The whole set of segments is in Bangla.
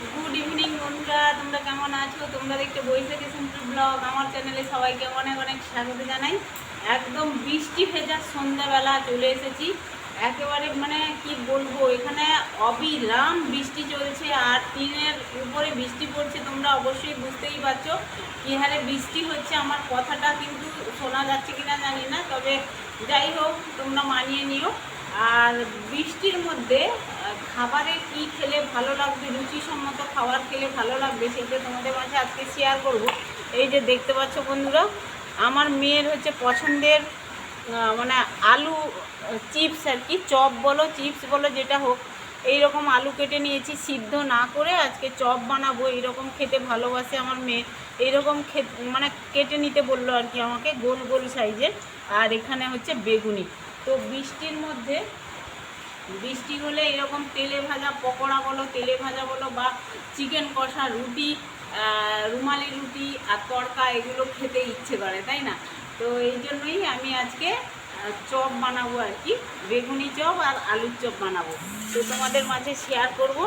গুড ইভিনিং বন্ধুরা। তোমরা কেমন আছো? তোমরা দেখতে বৈশাখী সিম্পল ব্লগ। আমার চ্যানেলে সবাইকে অনেক অনেক স্বাগত জানাই। একদম বৃষ্টি ভেজা সন্ধ্যাবেলা চলে এসেছি। একেবারে মানে কি বলব, এখানে অবিরাম বৃষ্টি চলছে আর টিনের উপরে বৃষ্টি পড়ছে। তোমরা অবশ্যই বুঝতেই পারছ কি হারে বৃষ্টি হচ্ছে। আমার কথাটা কিন্তু শোনা যাচ্ছে কিনা জানি না, তবে যাই হোক, তোমরা মানিয়ে নিও। আর বৃষ্টির মধ্যে খাবারে কি খেলে ভালো লাগবে, রুচিসম্মত খাবার খেলে ভালো লাগবে সেটা তোমাদের মাঝে আজকে শেয়ার করব। এই যে দেখতে পাচ্ছ বন্ধুরা, আমার মেয়ের হচ্ছে পছন্দের মানে আলু চিপস আর কি, চপ বলো চিপস বলো, যেটা হোক এই রকম আলু কেটে নিয়েছি, সিদ্ধ না করে আজকে চপ বানাবো, এইরকম খেতে ভালোবাসে আমার মেয়ে, এইরকম মানে কেটে নিতে বলল আর কি আমাকে, গোল গোল সাইজের, আর এখানে হচ্ছে বেগুনি। তো বৃষ্টির মধ্যে বৃষ্টি হলে এরকম তেলে ভাজা, পকোড়া বলো, তেলে ভাজা বলো বা চিকেন কষা রুটি রুমালি রুটি আর তড়কা এগুলো খেতে ইচ্ছে করে, তাই না? তো এই জন্যই আমি আজকে চপ বানাবো আর কি। বেগুনি চপ আর আলুর চপ বানাবো। তো তোমাদের মাঝে শেয়ার করব।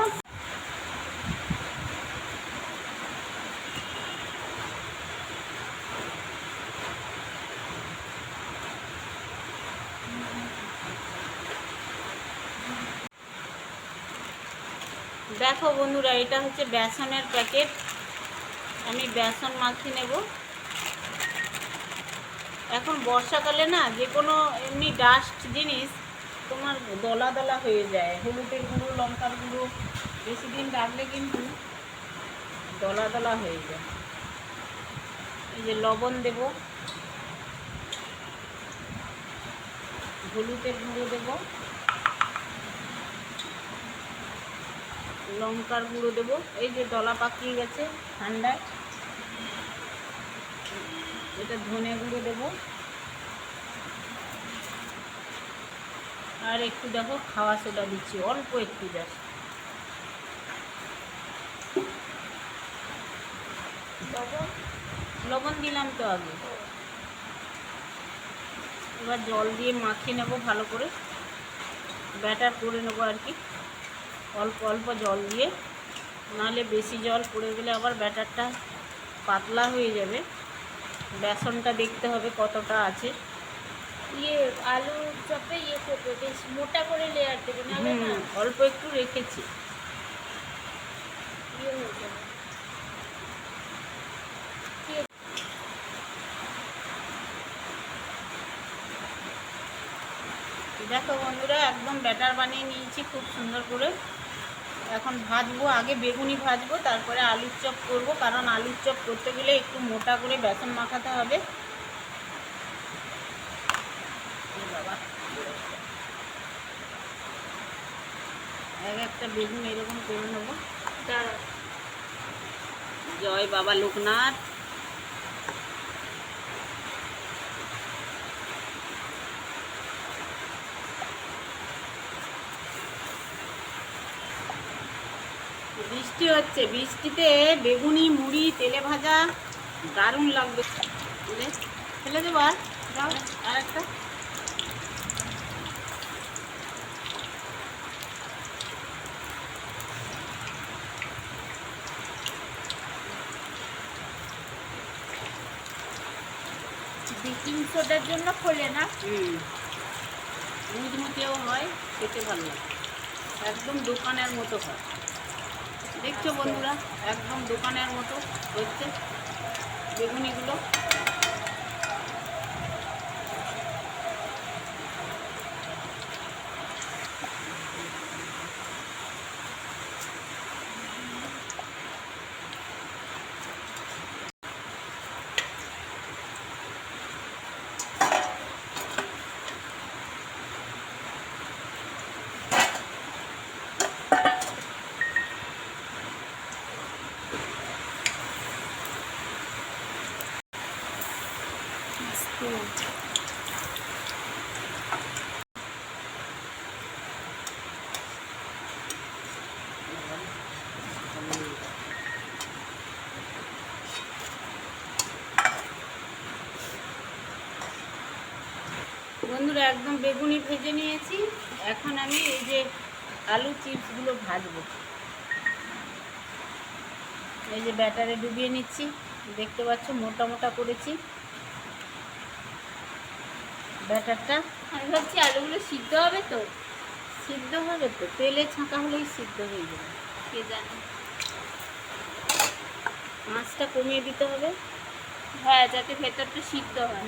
দেখো বন্ধুরা, এটা হচ্ছে বেসনের প্যাকেট। আমি বেসন মাখিয়ে নেব। এখন বর্ষাকালে না যে কোনো এমনি ডাস্ট জিনিস তোমার দলা দলা হয়ে যায়। হলুদের গুঁড়ো, লঙ্কার গুঁড়ো, বেশি দিন রাখলে কিন্তু দলা দলা হয়ে যায়। এই যে লবণ দেব। হলুদের গুঁড়ো দেবো। লঙ্কার গুঁড়ো দেবো। এই যে দলা পাকিয়ে গেছে ঠান্ডায়। এটা ধনে গুঁড়ো দেবো। আর একটু দেখো, খাওয়া সোডা দিচ্ছি, অল্প একটু জাস্ট। লবণ? দিলাম তো আগে। এবার জল দিয়ে মাখিয়ে নেব ভালো করে। ব্যাটার করে নেব আর কি। অল্প অল্প জল দিয়ে। নাহলে বেশি জল পড়ে গেলে আবার ব্যাটারটা পাতলা হয়ে যাবে। বেসনটা দেখতে হবে কতটা আছে। ইয়ে আলু চপে ইয়ে করবে বেশ মোটা করে লেয়ার দেবে না অল্প একটু রেখেছি। ইয়ে দেখো বন্ধুরা একদম ব্যাটার বানিয়ে নিয়েছি খুব সুন্দর করে। এখন ভাজবো আগে বেগুনি ভাজবো তারপরে আলুর চপ করব কারণ আলুর চপ করতে গেলে একটু মোটা করে বেসন মাখাতে হবে। বাবা। এক একটা বেগুন এরকম করে নেব। জয় বাবা লোকনাথ। বৃষ্টি হচ্ছে। বৃষ্টিতে বেগুনি মুড়ি তেলে ভাজা দারুণ লাগবে। ফেলে দেবো আর। দাও আর একটা। বেকিং সোডার জন্য খোলে না? মুচমুচেও হয় খেতে ভালো লাগে। একদম দোকানের মতো হয়। দেখছ বন্ধুরা একদম দোকানের মতো হচ্ছে বেগুনিগুলো। বন্ধুরা, একদম বেগুনি ভেজে নিয়েছি। এখন আমি এই যে আলু চিপসগুলো ভাজবো। এই যে ব্যাটারে ডুবিয়ে নিচ্ছি। দেখতে পাচ্ছ, মোটা মোটা করেছি। ব্যাটারটা? আমি ভাবছি আলুগুলো সিদ্ধ হবে তো। সিদ্ধ হবে তো তেলে ছাঁকা হলেই সিদ্ধ হয়ে যাবে কে জানে। আঁচটা কমিয়ে দিতে হবে। হ্যাঁ যাতে ভেতরটা সিদ্ধ হয়।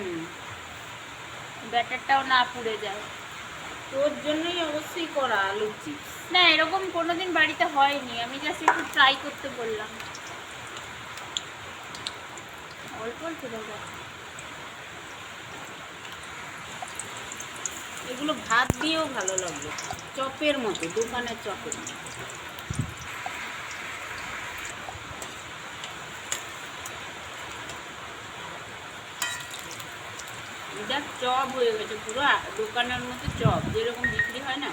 ব্যাটারটাও না পুড়ে যায়। তোর জন্যই অবশ্যই করা আলু চিপস। না এরকম কোনোদিন বাড়িতে হয়নি। আমি জাস্ট একটু ট্রাই করতে বললাম। অল্প অল্প দেবো এগুলো ভাত দিয়েও ভালো লাগবে চপের মতো, দোকানের চপের মতো। এটা চপ হয়ে গেছে পুরো দোকানের মধ্যে চপ, যেরকম বিক্রি হয় না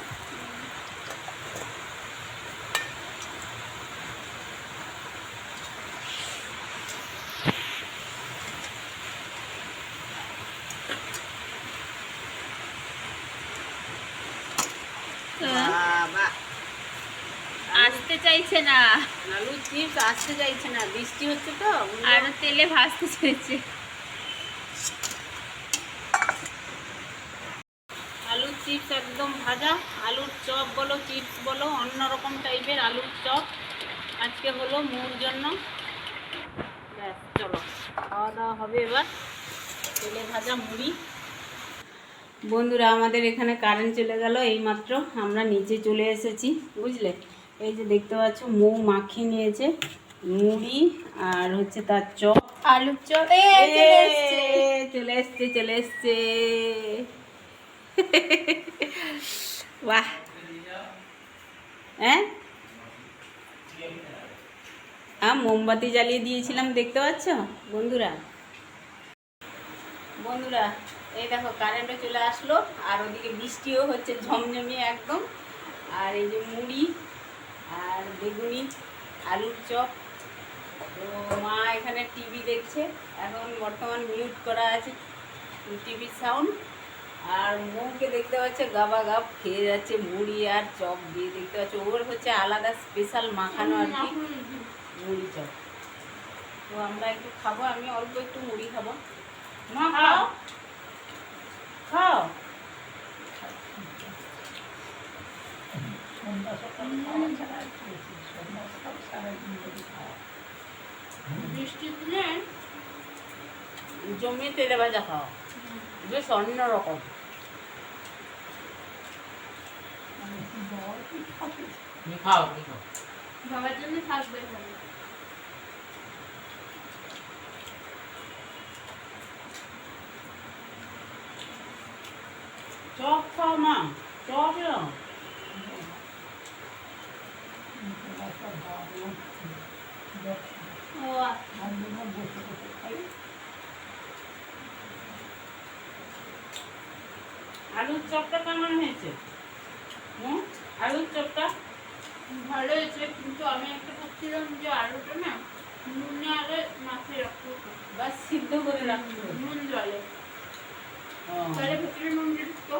বাবা আসতে চাইছে না। আলুর চিপস আসতে চাইছে না বৃষ্টি হচ্ছে তো আর তেলে ভাজতে চাইছে আলুর চিপস একদম ভাজা। আলুর চপ বলো চিপস বলো অন্যরকম টাইপের আলুর চপ। আজকে হলো মোর জন্য। ব্যাস চলো খাওয়া দাওয়া হবে এবার। তেলে ভাজা মুড়ি। বন্ধুরা আমাদের এখানে কারেন্ট চলে গেল এইমাত্র আমরা নিচে চলে এসেছি বুঝলে? এই যে দেখতে পাচ্ছ মৌ মাখিয়ে নিয়েছে মুড়ি আর হচ্ছে তার চপ। আলুর চপ। চলে এসছে। চলে এসছে বাহ। হ্যাঁ? মোমবাতি জ্বালিয়ে দিয়েছিলাম দেখতে পাচ্ছ? বন্ধুরা। বন্ধুরা এই দেখো কারেন্টও চলে আসলো আর ওদিকে বৃষ্টিও হচ্ছে ঝমঝমিয়ে একদম। আর এই যে মুড়ি আর বেগুনি, আলুর চপ। তো মা এখানে টিভি দেখছে। এখন বর্তমান মিউট করা আছে টিভির সাউন্ড আর মৌকে দেখতে পাচ্ছে গাবা গাব, খেয়ে যাচ্ছে মুড়ি আর চপ দিয়ে দেখতে পাচ্ছে। ওর হচ্ছে আলাদা স্পেশাল মাখানো আর কি মুড়ি চপ। তো আমরা একটু খাব, আমি অল্প একটু মুড়ি খাব। মা, খাও। খাও। বৃষ্টির দিনে জমিয়ে তেলে ভাজা খাও বেশ অন্যরকম খাও খাও। বাবার জন্য থাকবে ভালো চপ খাও মা চপ আলুর চপটা কেমন হয়েছে? হুম? আলুর চপটা? ভালো হয়েছে কিন্তু আমি একটা ভাবছিলাম যে আলুটা না নুনে আগে রাখতে বা সিদ্ধ করে রাখতে নুন জলে। ও। তাহলে ভেতরে নুন দিত।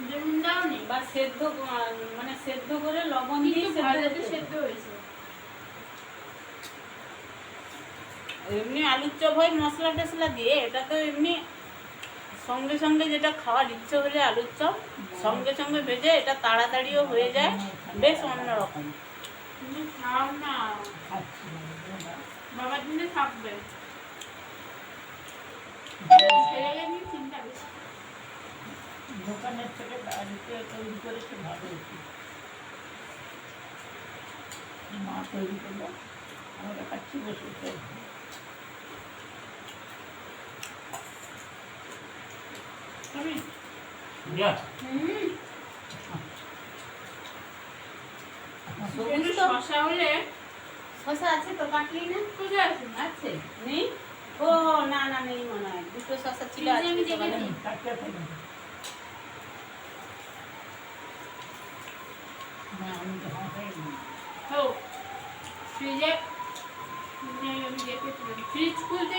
যে নুন দাও নি বা সেদ্ধ মানে সেদ্ধ করে লবণ দিয়ে সেদ্ধ। হয়েছে। এমনি আলুর চপ হয়, মশলা টসলা দিয়ে, এটা তো এমনি সঙ্গে সঙ্গে যেটা খাওয়ার ইচ্ছে হলে আলুর চপ, সঙ্গে সঙ্গে ভেজে এটা তাড়াতাড়িও হয়ে যায়, বেশ অন্যরকম। থাকবে দোকানের মা তৈরি বসে। বসে। খাবি? যা। হুম সবুজ কিন্তু তো শশা হলে শশা আছে তো কাটলি না কোথায় আছে আছে নেই ও না না নেই মনে হয় দুটো শশা ছিল ফ্রিজে আমি আজকে সকালে। দেখেছি। টাটকা থাকে না। না, আমি তো হাঁটাই নি। ও ফ্রিজে নেই, আমি দেখেছিলাম ফ্রিজ খুলতে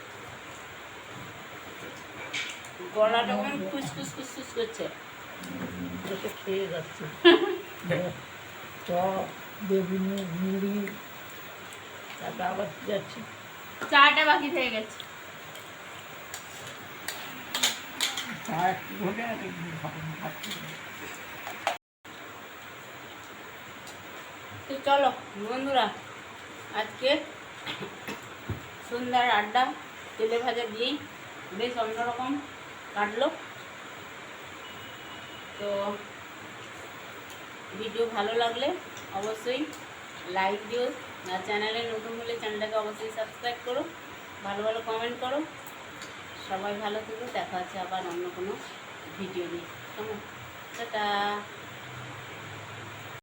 গলাটা কেমন খুসখুস খুসখুস করছে। ওটা খেয়ে যাচ্ছে। চপ বেগুনি মুড়ি তারপর আবার যাচ্ছি। চাটা বাকি থেকে গেছে। চা একটু আর। তো চলো বন্ধুরা আজকে সন্ধ্যার আড্ডা তেলে ভাজা দিয়েই বেশ অন্যরকম কাটলো। তো ভিডিও ভালো লাগলে অবশ্যই লাইক দিও। আর চ্যানেলে নতুন হলে চ্যানেলটাকে অবশ্যই সাবস্ক্রাইব করো। ভালো ভালো কমেন্ট করো। সবাই ভালো থেকো। দেখা আছে আবার অন্য কোনো ভিডিও নিয়ে। কেমন? টাটা।